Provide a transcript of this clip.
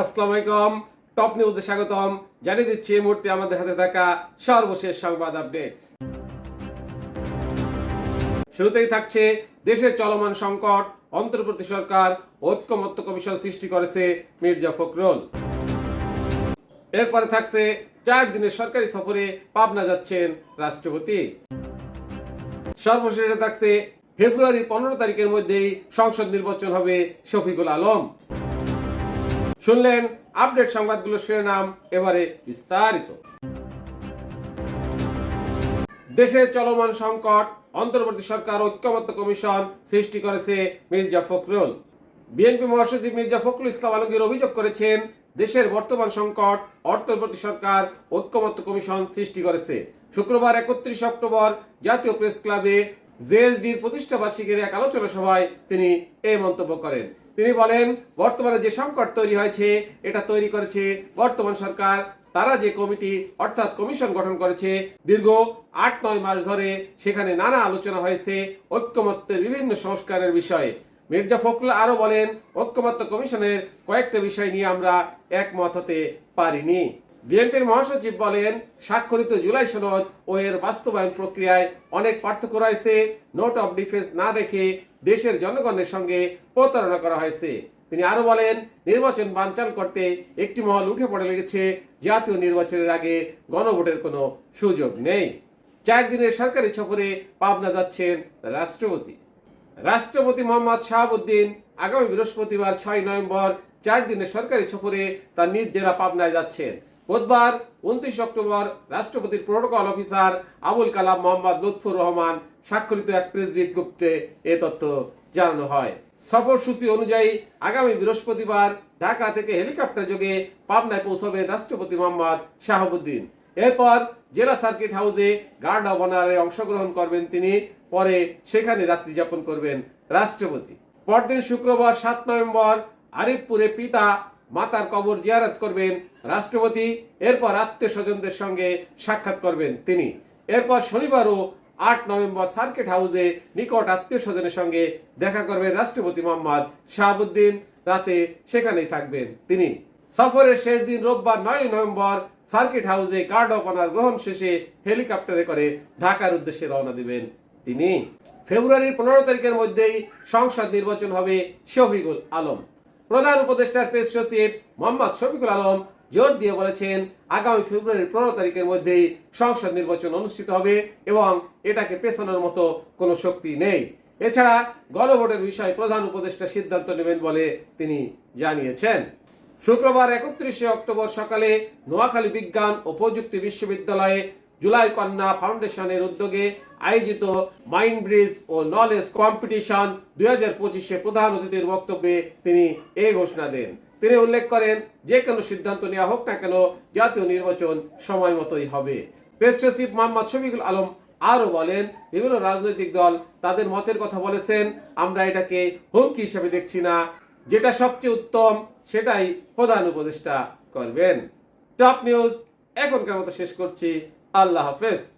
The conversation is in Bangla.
আসসালামু আলাইকুম। টপ নিউজে স্বাগতম। জানিয়ে দিচ্ছি এই মুহূর্তে আমাদের হাতে থাকা সর্বশেষ সংবাদ আপডেট শুরুতেই থাকছে দেশের চলমান সংকট। অন্তর্বর্তী সরকার ঐক্যমত্য কমিশন সৃষ্টি করেছে মির্জা ফখরুল। এরপরে থাকছে চার দিনের সরকারি সফরে পাবনা যাচ্ছেন রাষ্ট্রপতি। সর্বশেষে থাকছে ফেব্রুয়ারি পনেরো তারিখের মধ্যেই সংসদ নির্বাচন হবে শফিকুল আলম। শুনলেন আপডেট সংবাদগুলো শিরোনাম, এবারে বিস্তারিত। দেশের চলমান সংকট, অন্তর্বর্তী সরকার, ঐক্যমত্য কমিশন সৃষ্টি করেছে মির্জা ফখরুল। বিএনপি মহাসচিব মির্জা ফখরুল ইসলাম আলমগীর অভিযোগ করেছেন, দেশের বর্তমান সংকট, অন্তর্বর্তী সরকার, ঐক্যমত্য কমিশন সৃষ্টি করেছে। শুক্রবার একত্রিশ অক্টোবর জাতীয় প্রেস ক্লাবে জেএসডির প্রতিষ্ঠা এক আলোচনা সভায় তিনি এই মন্তব্য করেন। তিনি বলেন, বর্তমানে যে সংকট তৈরি হয়েছে, এটা তৈরি করেছে বর্তমান সরকার। তারা যে কমিটি, অর্থাৎ কমিশন গঠন করেছে, দীর্ঘ আট নয় মাস ধরে সেখানে নানা আলোচনা হয়েছে ঐক্যমত্যের বিভিন্ন সংস্কারের বিষয়ে। মির্জা ফখরুল আরও বলেন, ঐক্যমত্য কমিশনের কয়েকটা বিষয় নিয়ে আমরা একমত হতে পারিনি। বিএনপির মহাসচিব বলেন, স্বাক্ষরিত জুলাই সনদ ও এর বাস্তবায়ন প্রক্রিয়ায় অনেক পার্থক্য রয়েছে। নোট অফ ডিফেন্স না রেখে দেশের জনগণের সঙ্গে প্রতারণা করা হয়েছে। তিনি আরও বলেন, নির্বাচন বানচাল করতে একটি মহল উঠে পড়ে লেগেছে। জাতীয় নির্বাচনের আগে গণভোটের কোনো সুযোগ নেই। চার দিনের সরকারি সফরে পাবনা যাচ্ছেন রাষ্ট্রপতি। রাষ্ট্রপতি মোহাম্মদ শাহাবুদ্দিন আগামী বৃহস্পতিবার ছয় নভেম্বর চার দিনের সরকারি সফরে তার নিজ জেলা পাবনায় যাচ্ছেন। বুধবার উনত্রিশ অক্টোবর রাষ্ট্রপতির প্রোটোকল অফিসার আবুল কালাম মোহাম্মদ লুৎফুর রহমান স্বাক্ষরিত এক প্রেস বিজ্ঞপ্তিতে এ তথ্য জানানো হয়। সফরসূচি অনুযায়ী আগামী বৃহস্পতিবার ঢাকা থেকে হেলিকপ্টার যোগে পাবনায় পৌঁছবে রাষ্ট্রপতি মোহাম্মদ শাহাবুদ্দিন। এরপর জেলা সার্কিট হাউসে গার্ড অব অনারে অংশগ্রহণ করবেন তিনি, পরে সেখানে রাত্রি যাপন করবেন রাষ্ট্রপতি। পরদিন শুক্রবার সাত নভেম্বর আরিফপুরে পিতা মাতার কবর জিয়ারত করবেন রাষ্ট্রপতি, এরপর আত্মীয় স্বজনদের সঙ্গে সাক্ষাৎ করবেন তিনি। এরপর শনিবারও আট নভেম্বর সার্কিট হাউসে নিকট আত্মীয় স্বজনের সঙ্গে দেখা করবেন রাষ্ট্রপতি মোহাম্মদ শাহাবুদ্দিন। রাতে সেখানেই থাকবেন তিনি। সফরের শেষ দিন রোববার নয় নভেম্বর সার্কিট হাউসে গার্ড অফ অনার গ্রহণ শেষে হেলিকপ্টারে করে ঢাকার উদ্দেশ্যে রওনা দিবেন তিনি। ফেব্রুয়ারির পনেরো তারিখের মধ্যেই সংসদ নির্বাচন হবে শফিকুল আলম। প্রধান উপদেষ্টার প্রেস সচিব মোহাম্মদ শফিকুল আলম জোর দিয়ে বলেছেন, আগামী ফেব্রুয়ারির পনেরো তারিখের মধ্যেই সংসদ নির্বাচন অনুষ্ঠিত হবে এবং এটাকে পেছানোর মতো কোনো শক্তি নেই। এছাড়া গণভোটের বিষয়ে প্রধান উপদেষ্টা সিদ্ধান্ত নেবেন বলে তিনি জানিয়েছেন। শুক্রবার একত্রিশে অক্টোবর সকালে নোয়াখালী বিজ্ঞান ও প্রযুক্তি বিশ্ববিদ্যালয়ে জুলাই কন্যা ফাউন্ডেশনের উদ্যোগে আয়োজিত মাইন্ড ব্রিজ ও নলেজ কম্পিটিশন দুই হাজার পঁচিশে প্রধান অতিথির বক্তব্যে তিনি এই ঘোষণা দেন। তিনি উল্লেখ করেন, যে কোনো সিদ্ধান্ত নেওয়া হোক না কেন, জাতীয় নির্বাচন সময় মতোই হবে। প্রেস সচিব মোহাম্মদ শফিকুল আলম আরও বলেন, বিভিন্ন রাজনৈতিক দল তাদের মতের কথা বলেছেন, আমরা এটাকে হুমকি হিসেবে দেখছি না। যেটা সবচেয়ে উত্তম, সেটাই প্রধান উপদেষ্টা করবেন। টপ নিউজ, এখনকার মতো শেষ করছি। আল্লাহ হাফেজ।